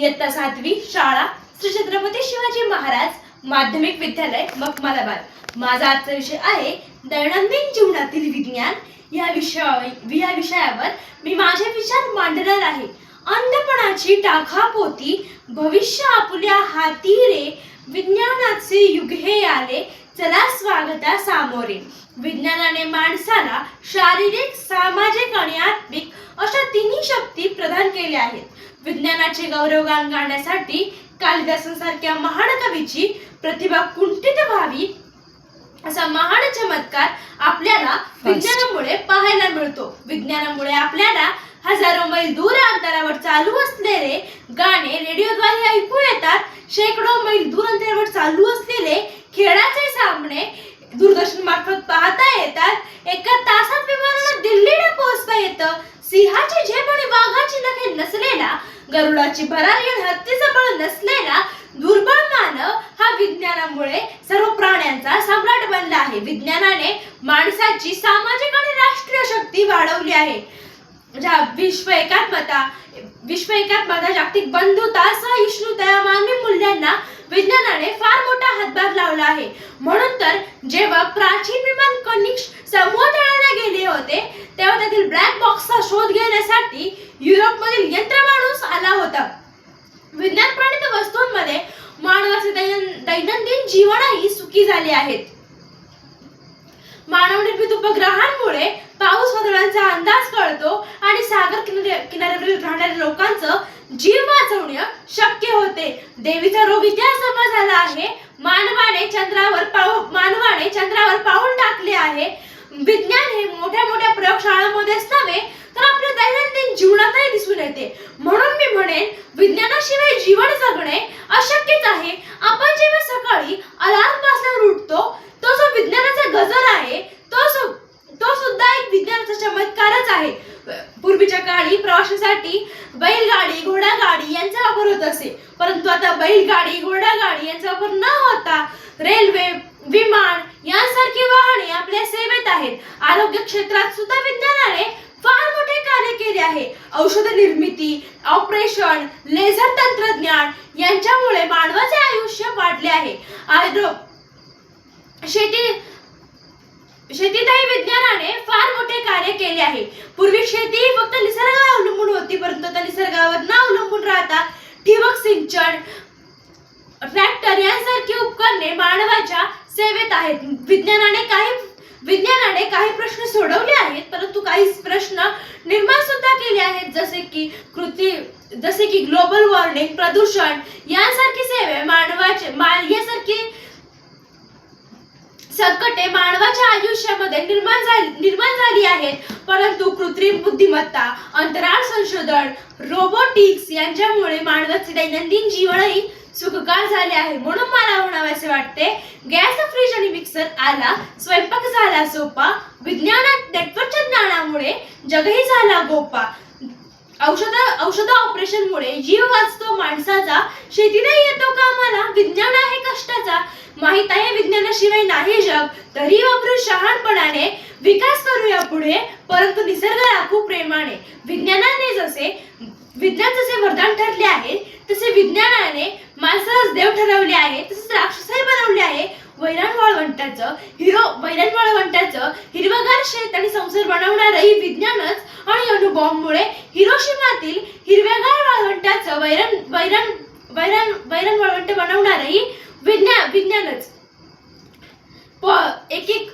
इयत्ता सातवी शाळा श्री छत्रपती शिवाजी महाराज माध्यमिक विद्यालय मकमालाबाद माझा आजचा विषय आहे दैनंदिन जीवनातील विज्ञान. या विषया या विषयावर मी माझे विचार मांडणार आहे. अंधपणाची टाखापोती भविष्य आपल्या हाती रे. विज्ञानाचे युग हे आले चला स्वागता सामोरे. विज्ञानाने माणसाला शारीरिक सामाजिक आणि आत्मिक अशा तिन्ही शक्ती प्रदान केल्या आहेत. विज्ञानाचे गौरवगान गाण्यासाठी कालिदासांसारख्या महान कवीची प्रतिभा कुंठित व्हावी असा महान चमत्कार आपल्याला विज्ञानामुळे पाहायला मिळतो. विज्ञानामुळे आपल्याला हजारो मैल दूर अंतरावर चालू असलेले गाणे रेडिओद्वारे ऐकू येतात. शेकडो मैल दूर अंतरावर चालू असलेले खेळाचे सामने दूरदर्शन मार्फत पाहता येतात. एका तासात विमानानं दिल्लीला पोहोचता येतं. सिंहाची झेप आणि वाघाची नखे नसलेला गरुडाची भरारी आणि हत्तीचं बळ नसलेला दुर्बळ मानव हा विज्ञानामुळे सर्व प्राण्यांचा सम्राट बनला आहे. विज्ञानाने माणसाची सामाजिक आणि राष्ट्रीय शक्ती वाढवली आहे. ज्या विश्व एकात्मता विश्व एकात्मता जागतिक बंधुता सहिष्णुता या मानवी मूल्यांना विज्ञानाने फार मोठा हातभार लावला आहे. म्हणून तर जेव्हा प्राचीन विमान कनिक्ष समुद्राला गेले होते तेव्हा त्यातील ब्लॅक बॉक्सचा शोध घेण्यासाठी युरोपमधील यंत्रमाणूस आला होता. विज्ञान प्रणित वस्तूंमध्ये मानवाचे दैनंदिन जीवनही सुखी झाले आहेत. मानवनिर्मित उपग्रहांमुळे पाऊस वादळांचा अंदाज कळतो आणि सागर किनाऱ्यावरील राहणाऱ्या लोकांचं जीव वाचवणे शक्य होते. देवीचा रोग इतिहास जमा झाला आहे. मानवाने चंद्रावर पाऊ मानवाने चंद्रावर पाऊल टाकले आहे. विज्ञान हे मोठ्या मोठ्या प्रयोगशाळांमध्येच नव्हे तर आपल्या दैनंदिन जीवनातही दिसून येते. म्हणून मी म्हणेन विज्ञानाशिवाय जीवन जगणे अशक्यच आहे. आपण जेव्हा सकाळी अलार्म वाजल्यावर उठतो तो जो विज्ञानाचा गजर आहे तो सु- तो सुद्धा एक विज्ञानाचा चमत्कारच आहे. पूर्वीच्या काळी प्रवाशासाठी बैलगाडी घोडागाडी यांचा वापर होत असे. परंतु आता बैलगाडी घोडागाडी यांचा वापर न होता रेल्वे विमान यांसारखी वाहने आपल्या सेवेत आहेत. आरोग्य क्षेत्रात सुद्धा विज्ञानाने फार मोठे कार्य केले आहे. औषध निर्मिती ऑपरेशन लेझर तंत्रज्ञान यांच्यामुळे मानवाचे आयुष्य वाढले आहे. आयुर्वेद शेती शेतीतही विज्ञानाने फार मोठे कार्य केले आहे. पूर्वी शेती फक्त निसर्गावर अवलंबून होती परंतु आता निसर्गावर न अवलंबून राहता ठिबक सिंचन ट्रॅक्टर यांसारखी उपकरणे मानवाच्या सेवेत आहेत. विज्ञानाने काही विज्ञानाने काही प्रश्न सोडवले आहेत परंतु काही प्रश्न निर्माण सुद्धा केले आहेत. जसे की कृती जसे की ग्लोबल वॉर्मिंग प्रदूषण यांसारखी सेवे मानवाचे मा- यासारखी संकटे मानवाच्या आयुष्यामध्ये निर्माण झाली निर्माण झाली आहेत. परंतु कृत्रिम बुद्धिमत्ता अंतराळ संशोधन रोबोटिक्स यांच्यामुळे मानवाचे दैनंदिन जीवनही सुखकार झाले आहे. म्हणून मला म्हणावेसे वाटते गॅस फ्रीज आणि मिक्सर आला स्वयंपाक झाला सोपा विज्ञानात नेटवर्कच्या ज्ञानामुळे जगही झाला गोपा. औषध औषध ऑपरेशनमुळे जीव वाचतो माणसाचा शेतीने येतो कामाला विज्ञान आहे कष्टाचा. माहीत आहे विज्ञानाशिवाय नाही जग. तरी वापरू शहाणपणाने विकास करूया पुढे. परंतु निसर्ग राखू प्रेमाने. विज्ञानाने जसे विज्ञान जसे वरदान ठरले आहे तसे विज्ञानाने माणसास देव ठरवले आहे तसेच राक्षसही बनवले आहे. वैराण वाळवंटाचं हिरो वैराण वाळवंटाचं हिरवगार शेत आणि संसार बनवणारही विज्ञानच आणि अणुबॉम्बमुळे हिरोशिमातील हिरव्यागार वाळवंटाचं वैरण वैरण वैरण वैरण वाळवंट बनवणारही विज्ञान विज्ञानच. एक एक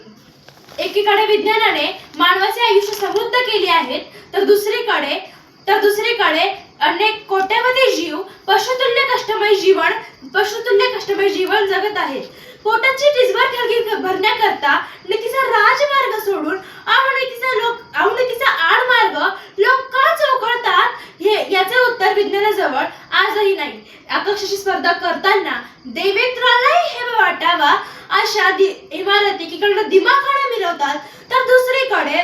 एकीकडे विज्ञानाने मानवाचे आयुष्य समृद्ध केले आहेत तर दुसरीकडे तर दुसरीकडे अनेक कोट्यावधी जीव पशुतुल्य कष्टमय जीवन पशुतुल्य कष्टमय जीवन जगत आहेत. पोटाची टिचभर खळगी भरण्याकरता नीतीचा राजमार्ग सोडून अवनीतीचा लोक अवनीतीचा आडमार्ग लोक का चौकळतात? हे याचे उत्तर विज्ञानाजवळ आजही नाही. आकर्षाची स्पर्धा करताना अशा इमारती एकीकडे दिमाखाने मिळवतात तर दुसरीकडे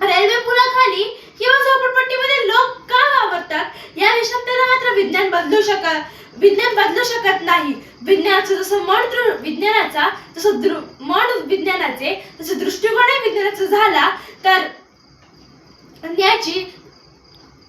रेल्वे पुलाखाली किंवा झोपडपट्टीमध्ये लोक का वावरतात? या विषमतेला मात्र विज्ञान बदलू शकत विज्ञान बदलू शकत नाही. विज्ञानाचं जसं मन विज्ञानाचा जसं दृ मन विज्ञानाचे जसं दृष्टिकोन विज्ञानाचा झाला तर याची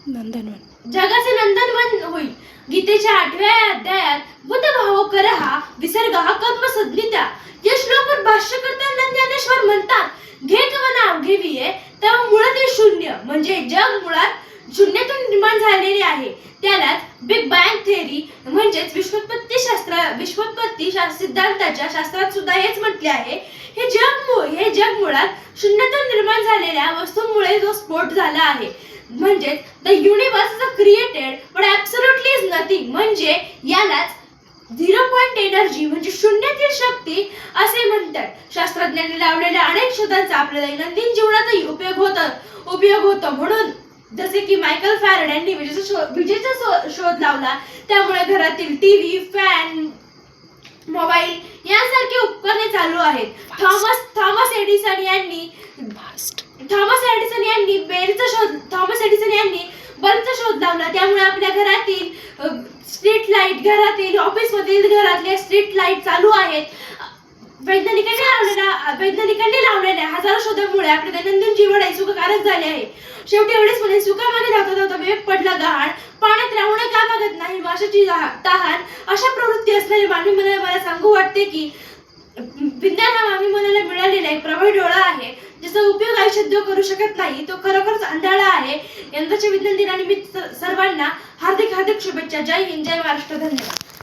नंदनवन. जगाचे नंदनवन होईल. गीतेच्या आठव्या अध्यायात बुद्ध भाव कर हा विसर्ग हा कर्म संज्ञिता या श्लोकावर भाष्य करताना ज्ञानेश्वर म्हणतात घे किंवा नाव घेवीये तेव्हा मुळातील शून्य. म्हणजे जग मुळात शून्यातून निर्माण झालेले आहे. त्यालाच बिग बँग थेअरी म्हणजेच विश्वोत्पत्ती शास्त्र विश्वोत्पत्ती शा- सिद्धांताच्या शास्त्रात सुद्धा हेच म्हटले आहे. हे जग मु- हे जग मुळात शून्यातून निर्माण झालेल्या वस्तूंमुळे जो स्फोट झाला आहे. म्हणजेच the universe is created but absolutely is nothing म्हणजे यालाच झिरो पॉईंट एनर्जी म्हणजे शून्यातील शक्ती असे म्हणतात. शास्त्रज्ञांनी लावलेल्या अनेक शोधांचा आपल्या दैनंदिन जीवनातही उपयोग होत उपयोग होतो. म्हणून जसे की मायकल फॅरड यांनी विजेचा शोध विजेचा शो- शोध लावला. त्यामुळे घरातील टीव्ही फॅन मोबाईल यासारखे उपकरणे चालू आहेत. थॉमस थॉमस एडिसन यांनी थॉमस एडिसन यांनी बेलचा शोध थॉमस एडिसन यांनी बल्बचा शोध लावला. त्यामुळे आपल्या घरातील स्ट्रीट लाइट घरातील ऑफिस मधील घरातले स्ट्रीट लाइट चालू आहेत. वैज्ञानिकांनी लावलेला वैज्ञानिकांनी लावलेल्या हजारो शोधांमुळे आपले दैनंदिन जीवन हे सुखकारक झाले आहे. शेवटी एवढेच म्हणे सुखामागे धावता धावता विवेक पडला गहाण पाण्यात राहणे का मागत नाही माशाची तहान अशा प्रवृत्ती असलेली मानवी मनाला मला सांगू वाटते की विज्ञान हा मानवी मनाला मिळालेला एक प्रभावी डोळा आहे ज्याचा उपयोग आयुष्यात जो करू शकत नाही तो खरोखरच अंधाळा आहे. यंदाच्या विज्ञान दिनानिमित्त सर्वांना हार्दिक हार्दिक शुभेच्छा. जय हिंद जय महाराष्ट्र. धन्यवाद.